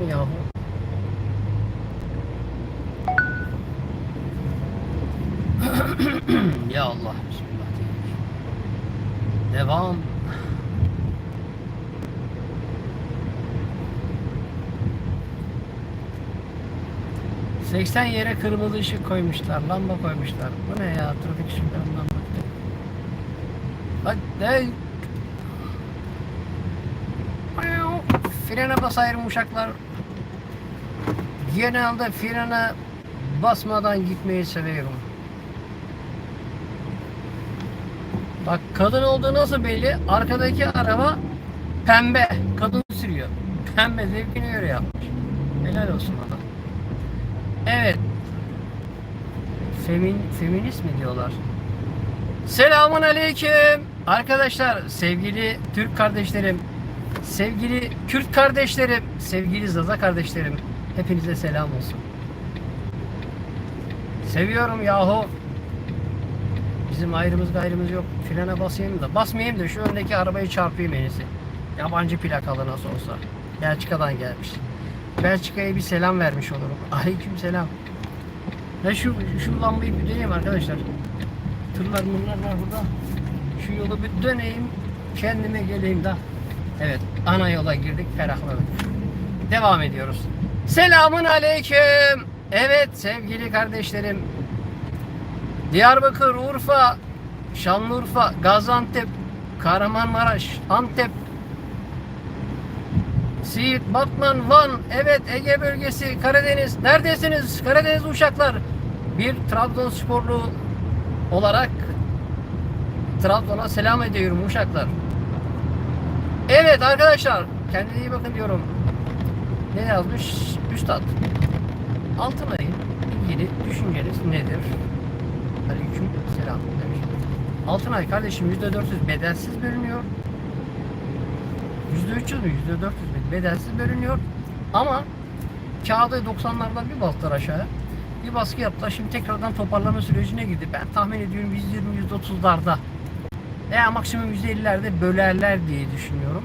mı yahu? ya Allah bismillah. Devam. ...80 yere kırmızı ışık koymuşlar, lamba koymuşlar. Bu ne ya? Trafik ışıklarından bak. Hadi. Frene basayım uşaklar. Genelde frene basmadan gitmeyi seviyorum. Bak kadın olduğu nasıl belli? Arkadaki araba pembe. Kadın sürüyor. Pembe zevkini göre yapmış. Helal olsun ona. Evet. Femin, feminist mi diyorlar? Selamun aleyküm. Arkadaşlar, sevgili Türk kardeşlerim, sevgili Kürt kardeşlerim, sevgili Zaza kardeşlerim, hepinize selam olsun. Seviyorum yahu. Bizim ayrımız gayrımız yok. Frene basayım da. Basmayayım da şu öndeki arabayı çarpayım en. Yabancı plakalı nasıl olsa. Belçika'dan gelmiş. Belçika'ya bir selam vermiş olurum. Aleyküm selam. Ben şu, şu lambayı bir döneyim arkadaşlar. Tırlar mırlar var burada. Şu yolu bir döneyim. Kendime geleyim de. Evet. Ana yola girdik. Ferahladık. Devam ediyoruz. Selamun aleyküm. Evet sevgili kardeşlerim. Diyarbakır, Urfa, Şanlıurfa, Gaziantep, Kahramanmaraş, Antep, Siirt, Batman, Van, evet Ege bölgesi, Karadeniz. Neredesiniz Karadeniz uşaklar? Bir Trabzonsporlu olarak Trabzon'a selam ediyorum uşaklar. Evet arkadaşlar, kendinize iyi bakın diyorum. Ne yazmış? Üstad. Altınay'ın ilgili düşünceniz nedir? Aleyküm selam demiş. Altınay kardeşim %400 bedelsiz bölünüyor. %300 mü? %400 mü? Bedelsiz bölünüyor. Ama kağıdı 90'lardan bir bastılar aşağıya. Bir baskı yaptılar. Şimdi tekrardan toparlama sürecine girdi. Ben tahmin ediyorum %20-%30'larda veya maksimum %50'lerde bölerler diye düşünüyorum.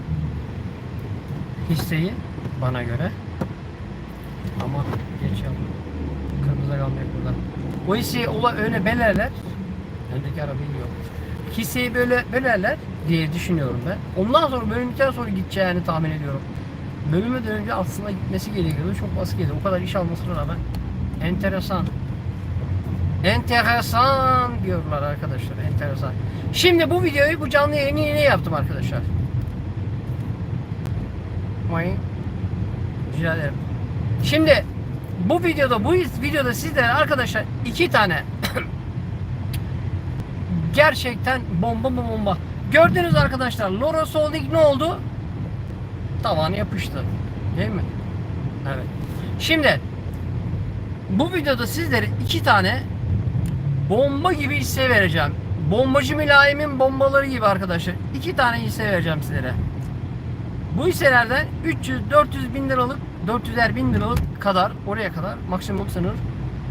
Hisseyi bana göre. Ama geç yavrum. Kırmızı kalmayacak burada. O hisseyi ola öyle belerler. Öndeki arabayı yok. Hisseyi böyle bölerler diye düşünüyorum ben. Ondan sonra bölümden sonra gideceğini tahmin ediyorum. Bölümden önce aslında gitmesi gerekiyordu. Çok baskı yedi. O kadar iş almasına rağmen. Enteresan. Enteresan diyorlar arkadaşlar. Enteresan. Şimdi bu videoyu bu canlı yayını yine yaptım arkadaşlar. Vay. Rica ederim. Şimdi bu videoda bu videoda sizlere arkadaşlar iki tane gerçekten bomba bomba. Gördünüz arkadaşlar Loros Holding ne oldu? Tavanı yapıştı. Değil mi? Evet. Şimdi bu videoda sizlere iki tane bomba gibi hisse vereceğim. Bombacı mülayimin bombaları gibi arkadaşlar. İki tane hisse vereceğim sizlere. Bu hisselerden 300-400 bin liralık 400'er bin liralık kadar oraya kadar maksimum sınır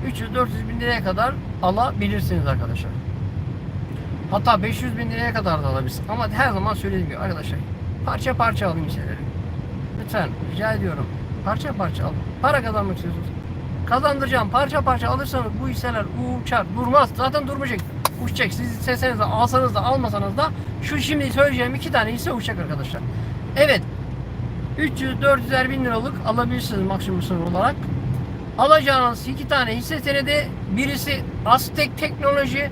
300-400 bin liraya kadar alabilirsiniz arkadaşlar. Hatta 500 bin liraya kadar da alabilirsiniz. Ama her zaman söylediğim gibi arkadaşlar parça parça alın hisseleri. Lütfen rica ediyorum. Parça parça alın. Para kazanmak istiyorsunuz. Kazandıracağım. Parça parça alırsanız bu hisseler uçar. Durmaz. Zaten durmayacak. Uçacak. Siz isteseniz de alsanız da almasanız da şu şimdi söyleyeceğim iki tane hisse uçacak arkadaşlar. Evet. 300-400'er bin liralık alabilirsiniz maksimum sınır olarak. Alacağınız iki tane hisse senedi birisi Aztek Teknoloji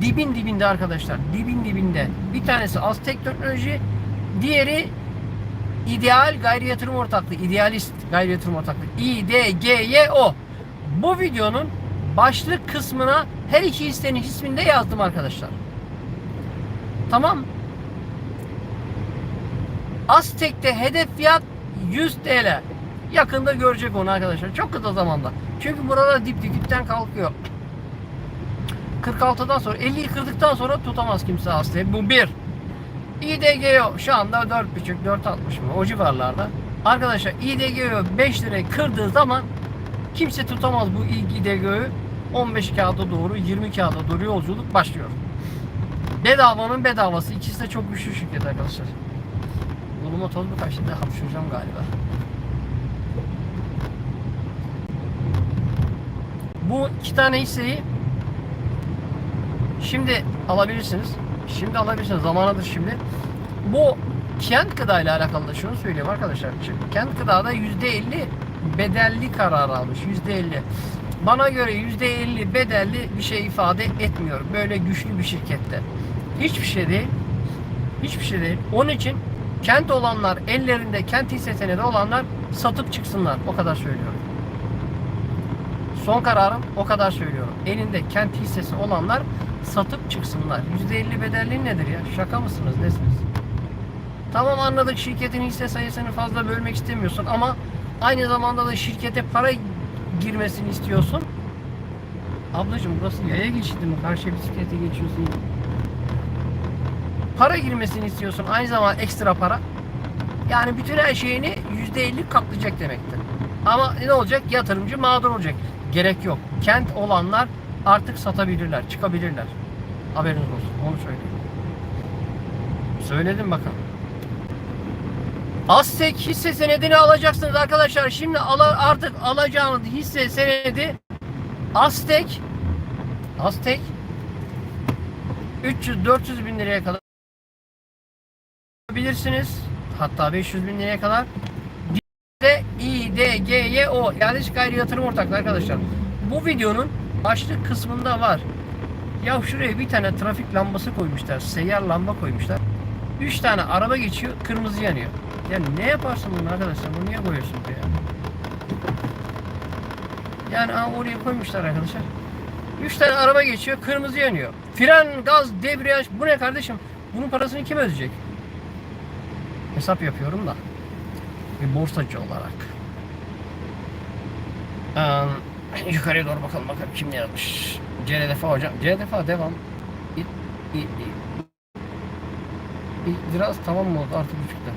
dibin dibinde arkadaşlar. Dibin dibinde. Bir tanesi Aztek Teknoloji diğeri İdeal Gayri Yatırım Ortaklığı. İdealist Gayri Yatırım Ortaklığı. İDGYO. Bu videonun başlık kısmına her iki hissenin ismini yazdım arkadaşlar. Tamam. Aztek'te hedef fiyat 100 TL. Yakında görecek onu arkadaşlar. Çok kısa zamanda. Çünkü burada dip dipten kalkıyor. 46'dan sonra 50'yi kırdıktan sonra tutamaz kimse Aztek. Bu bir. İDGO şu anda 4.5 4.60 mı o civarlarda. Arkadaşlar İDGO 5 lirayı kırdığı zaman kimse tutamaz bu İDGO'yu. 15 kağıda doğru 20 kağıda doğru yolculuk başlıyor. Bedavanın bedavası. İkisi de çok güçlü şirket arkadaşlar. Koluma toz mu kaçtı? Hapşuracağım galiba. Bu iki tane hisseyi şimdi alabilirsiniz. Şimdi alabilirsiniz. Zamanıdır şimdi. Bu kent gıda ile alakalı da şunu söyleyeyim arkadaşlar. Şimdi kent gıdada %50 bedelli kararı almış. %50. Bana göre %50 bedelli bir şey ifade etmiyor. Böyle güçlü bir şirkette. Hiçbir şey değil. Hiçbir şey değil. Onun için kent olanlar, ellerinde kent hisse senedi olanlar satıp çıksınlar. O kadar söylüyorum. Son kararım o kadar söylüyorum. Elinde kent hissesi olanlar satıp çıksınlar. %50 bedelli nedir ya? Şaka mısınız? Nesiniz? Tamam anladık şirketin hisse sayısını fazla bölmek istemiyorsun ama aynı zamanda da şirkete para girmesini istiyorsun. Ablacığım burası yaya geçidi mi? Karşıya bisiklete geçiyorsun. Para girmesini istiyorsun. Aynı zamanda ekstra para. Yani bütün her şeyini %50 katlayacak demektir. Ama ne olacak? Yatırımcı mağdur olacak. Gerek yok. Kent olanlar artık satabilirler, çıkabilirler. Haberiniz olsun. Onu söyleyeyim. Söyledim bakın. Aztek hisse senedini alacaksınız arkadaşlar. Şimdi ala, artık alacağınız hisse senedi Aztek Aztek 300-400 bin liraya kadar bilirsiniz. Hatta 500 bin liraya kadar de İDGYO yanlış gayri yatırım ortaklığı arkadaşlar. Bu videonun başlık kısmında var. Ya şuraya bir tane trafik lambası koymuşlar. Seyyar lamba koymuşlar. 3 tane araba geçiyor, kırmızı yanıyor. Yani ne yaparsın bunu arkadaşlar? Bunu niye koyuyorsun buraya? Yani ha, oraya koymuşlar arkadaşlar. 3 tane araba geçiyor, kırmızı yanıyor. Fren, gaz, debriyaj. Bu ne kardeşim? Bunun parasını kim ödeyecek? Hesap yapıyorum da. Bir borsacı olarak. Ee, yukarıya doğru bakalım bakalım kim ne yazmış. CDF hocam. CDF devam. İ, i, i. İ- Biraz tamam mı oldu artık buçukta.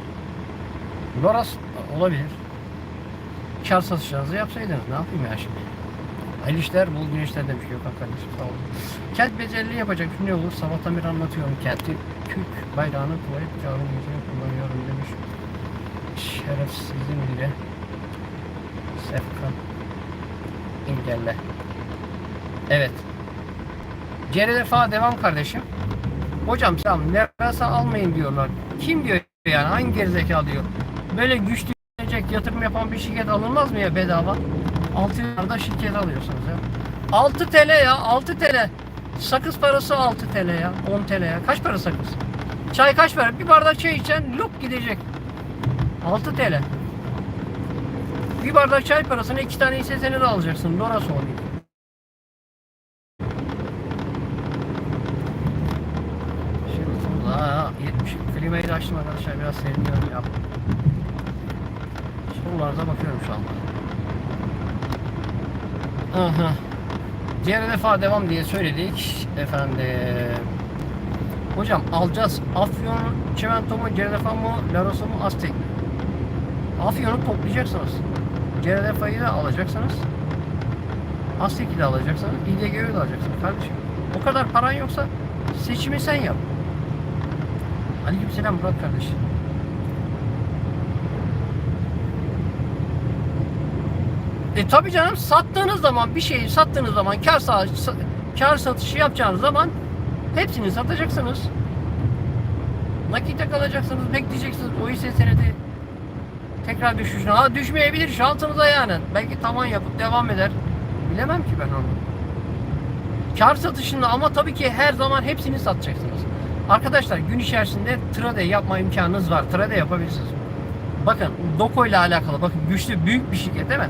Loras olabilir. Kar satışlarınızı yapsaydınız ne yapayım ya şimdi. Hayırlı işler, bol güneşler demiş Gökhan kardeşim sağ olun. Kent becerili yapacak ne olur? Sabahtan beri anlatıyorum. Kenti Türk bayrağını tuvalet kağıdının yüzüne kullanıyorum demiş. Şerefsizin biri. Sefkan İngelle. Evet. CRDFA devam kardeşim. Hocam sen nerasa almayın diyorlar. Kim diyor yani? Hangi gerizekalı diyor? Böyle güçlü yatırım yapan bir şirket alınmaz mı ya bedava? 6 yıllarda şirket alıyorsunuz ya. 6 TL ya 6 TL. Sakız parası 6 TL ya 10 TL ya. Kaç para sakız? Çay kaç para? Bir bardak çay içen lop gidecek. 6 TL. Bir bardak çay parasını iki tane hisse senedi alacaksın. Şimdi burada 70 klimayı da açtım arkadaşlar biraz serinliyorum ya. Sorularda bakıyorum şu anda. Diğer defa devam diye söyledik. Efendim. Hocam alacağız. Afyon çimento mu, Ceredefa mı, Larosa mı, Aztek mi? Afyon'u toplayacaksınız. Ceredefa'yı da alacaksınız. Aztek'i de alacaksınız. İDG'yi de alacaksınız kardeşim. O kadar paran yoksa seçimi sen yap. Aleykümselam Murat kardeşim. E tabi canım sattığınız zaman bir şeyi sattığınız zaman kar, kar satışı yapacağınız zaman hepsini satacaksınız. Nakite kalacaksınız, bekleyeceksiniz. O hisse senedi tekrar düşüşüne. Ha düşmeyebilir şansınıza yani. Belki tavan yapıp devam eder. Bilemem ki ben onu. Kar satışında ama tabii ki her zaman hepsini satacaksınız. Arkadaşlar gün içerisinde trade yapma imkanınız var. Trade yapabilirsiniz. Bakın Doko ile alakalı bakın güçlü büyük bir şirket değil mi?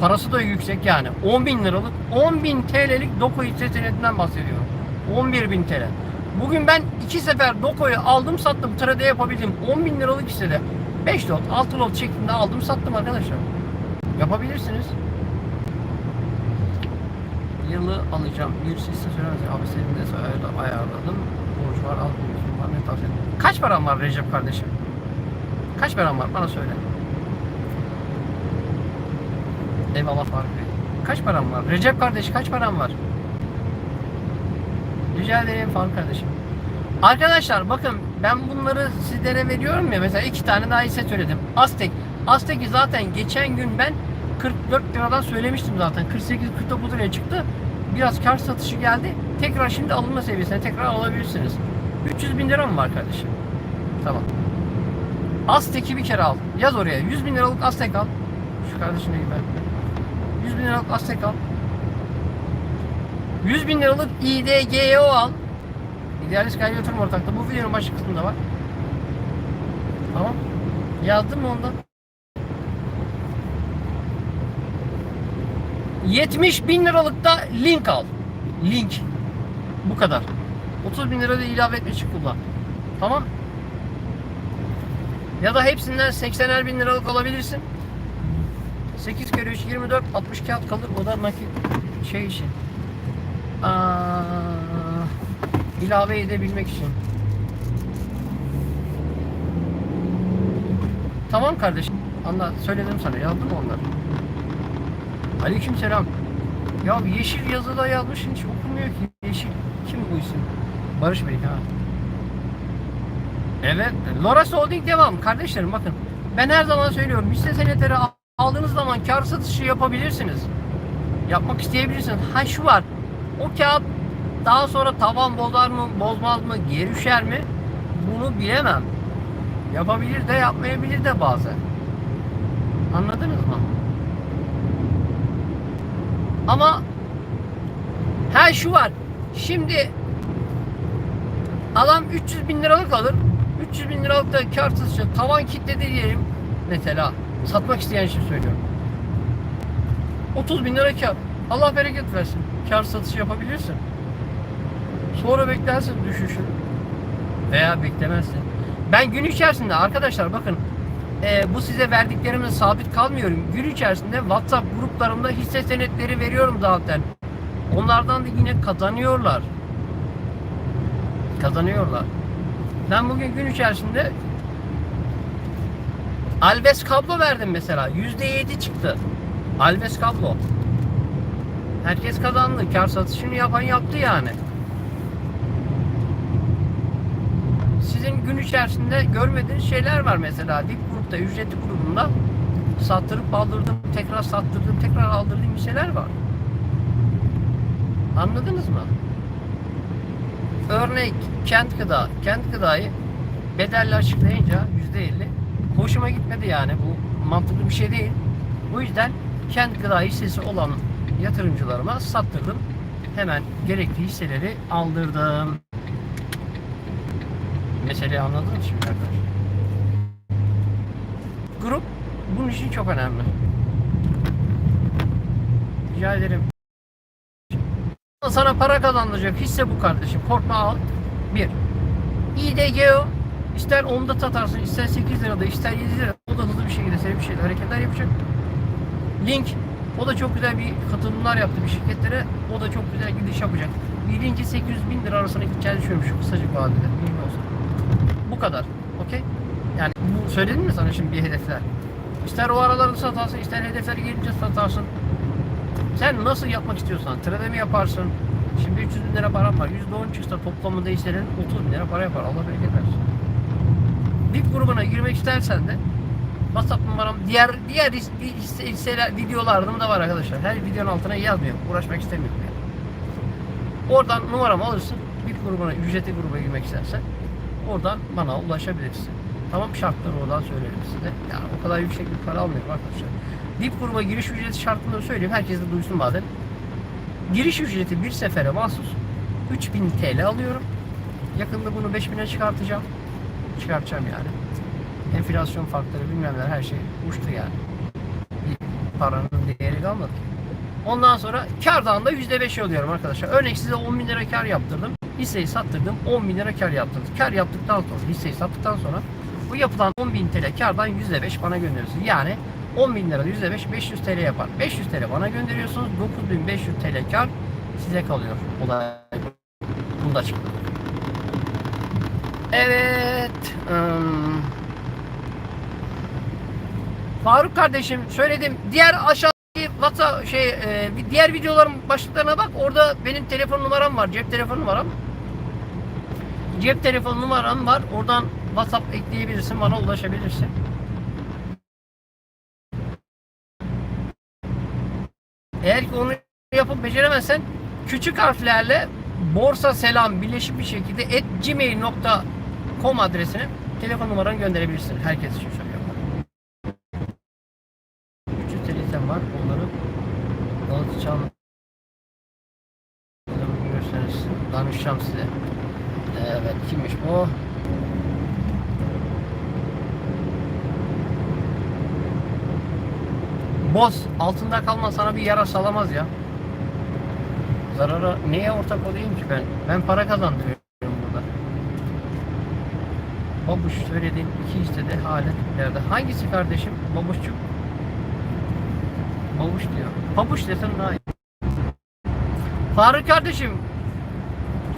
Parası da yüksek yani. 10 bin liralık 10 bin TL'lik Doko hisse senedinden bahsediyorum. 11 bin TL. Bugün ben iki sefer Doko'yu aldım sattım trade yapabildim. 10 bin liralık hissede 5 lot 6 lot şeklinde aldım sattım arkadaşlar. Yapabilirsiniz. Yılı alacağım. Bir hisse söylemez. Abi senin de ayarladım. Borç var al ne tavsiye. Kaç param var Recep kardeşim? Kaç param var bana söyle. Eyvallah Faruk. Kaç param var? Recep kardeş kaç param var? Rica ederim Faruk kardeşim. Arkadaşlar bakın ben bunları sizlere veriyorum ya mesela iki tane daha hisse söyledim. Aztek. Aztek'i zaten geçen gün ben 44 liradan söylemiştim zaten. 48-49 liraya çıktı. Biraz kar satışı geldi. Tekrar şimdi alınma seviyesine tekrar alabilirsiniz. 300 bin lira mı var kardeşim? Tamam. Aztek'i bir kere al. Yaz oraya. 100 bin liralık Aztek al. Şu kardeşine gibi. 100 bin liralık Aztek al. 100 bin liralık İDGO al. İdealist Gayri Yatırım Ortaklığı. Bu videonun başı kısmında var. Tamam. Yazdın mı ondan? 70 bin liralık da link al. Link. Bu kadar. 30 bin lira da ilave çık kullan. Tamam. Ya da hepsinden 80'er bin liralık alabilirsin. 8 kere 3 24 60 kağıt kalır. O da nakit şey için. Aa, ilave edebilmek için. Tamam kardeşim. Anla söyledim sana. Yazdım onları. Aleyküm selam. Ya yeşil yazıda yazmışsın hiç okumuyor ki. Yeşil. Kim bu isim? Barış Bey ha. Evet. Loras Holding devam. Kardeşlerim bakın. Ben her zaman söylüyorum. Hisse senetleri aldığınız zaman kar satışı yapabilirsiniz. Yapmak isteyebilirsiniz. Ha şu var. O kağıt daha sonra tavan bozar mı, bozmaz mı, geri düşer mi? Bunu bilemem. Yapabilir de yapmayabilir de bazen. Anladınız mı? Ama ha şu var. Şimdi adam 300 bin liralık alır. 300 bin liralık da kar satışı tavan kitledi diyelim. Mesela satmak isteyen için söylüyorum. 30 bin lira kar. Allah bereket versin. Kar satışı yapabilirsin. Sonra beklersin düşüşü. Veya beklemezsin. Ben gün içerisinde arkadaşlar bakın e, bu size verdiklerimle sabit kalmıyorum. Gün içerisinde WhatsApp gruplarımda hisse senetleri veriyorum zaten. Onlardan da yine kazanıyorlar. Kazanıyorlar. Ben bugün gün içerisinde Alves kablo verdim mesela. %7 çıktı. Alves kablo. Herkes kazandı. Kar satışını yapan yaptı yani. Sizin gün içerisinde görmediğiniz şeyler var mesela. Dip grupta, ücretli grubunda sattırıp aldırdım, tekrar sattırdım, tekrar aldırdığım şeyler var. Anladınız mı? Örnek kent gıda. Kent gıdayı bedelli açıklayınca yüzde elli hoşuma gitmedi yani. Bu mantıklı bir şey değil. Bu yüzden kent gıda hissesi olan yatırımcılarıma sattırdım. Hemen gerekli hisseleri aldırdım. Meseleyi anladınız mı şimdi arkadaşlar? Grup bunun için çok önemli. Rica ederim. Sana para kazandıracak hisse bu kardeşim. Korkma al. Bir. İDGO ister 10'da satarsın, ister 8 lirada, ister 7 lirada. O da hızlı bir şekilde senin bir şeyler hareketler yapacak. Link o da çok güzel bir katılımlar yaptı bir şirketlere. O da çok güzel gidiş yapacak. Bir linki 800 bin lira arasına gideceğini düşünüyorum şu kısacık vadede. Bilgin olsun. Bu kadar. Okey? Yani bu söyledim mi sana şimdi bir hedefler? İster o aralarda satarsın, ister hedefler gelince satarsın. Sen nasıl yapmak istiyorsan, trade mi yaparsın? Şimdi 300 bin lira param var. %10 çıksa toplamında hisselerin 30 bin lira para yapar. Allah bereket versin. VIP grubuna girmek istersen de WhatsApp numaram diğer diğer his- hisse, hisseler videolarım da var arkadaşlar. Her videonun altına yazmıyorum. Uğraşmak istemiyorum yani. Oradan numaramı alırsın. VIP grubuna, ücretli gruba girmek istersen oradan bana ulaşabilirsin. Tamam şartları oradan söylerim size. Yani o kadar yüksek bir para almıyorum arkadaşlar. VIP gruba giriş ücreti şartını söyleyeyim. Herkes de duysun madem. Giriş ücreti bir sefere mahsus 3000 TL alıyorum. Yakında bunu 5000'e çıkartacağım. Çıkartacağım yani. Enflasyon farkları bilmem neler her şey uçtu yani. Bir paranın değeri kalmadı. Ondan sonra kardan da %5 alıyorum arkadaşlar. Örnek size 10 bin lira kar yaptırdım. Hisseyi sattırdım 10 bin lira kar yaptırdım. Kar yaptıktan sonra hisseyi sattıktan sonra bu yapılan 10 bin TL kardan %5 bana gönderiyorsunuz. Yani 10 bin lira %5 500 TL yapar. 500 TL bana gönderiyorsunuz. 9500 TL kar size kalıyor. Olay bunda çıktı. Evet. Im, Faruk kardeşim söyledim. Diğer aşağıdaki WhatsApp şey e, diğer videoların başlıklarına bak. Orada benim telefon numaram var. Cep telefon numaram. Cep telefon numaram var. Oradan WhatsApp ekleyebilirsin. Bana ulaşabilirsin. Eğer ki onu yapıp beceremezsen küçük harflerle borsa selam birleşik bir şekilde at gmail.com adresine telefon numaranı gönderebilirsin. Herkes için söylüyorum. 300 TL'den var. Onları alacağım. Görürseniz danışacağım size. Evet kimmiş bu? Boz altında kalma sana bir yara salamaz ya. Zarara neye ortak olayım ki ben? Ben para kazandırıyorum. Babuş söylediğin iki istedi halet nerede? Hangisi kardeşim? Babuşçuk. Babuş diyor. Pabuş desen daha iyi. Faruk kardeşim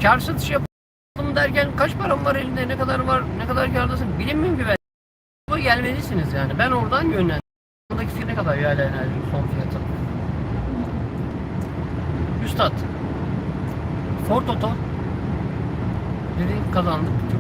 kar satışı yapalım derken kaç param var elinde ne kadar var ne kadar kârdasın bilinmiyorum ki ben. Bu gelmelisiniz yani ben oradan yönlendim. Buradaki fiyat ne kadar ya enerji son fiyatı? Üstad. Ford Auto. Dedi kazandık.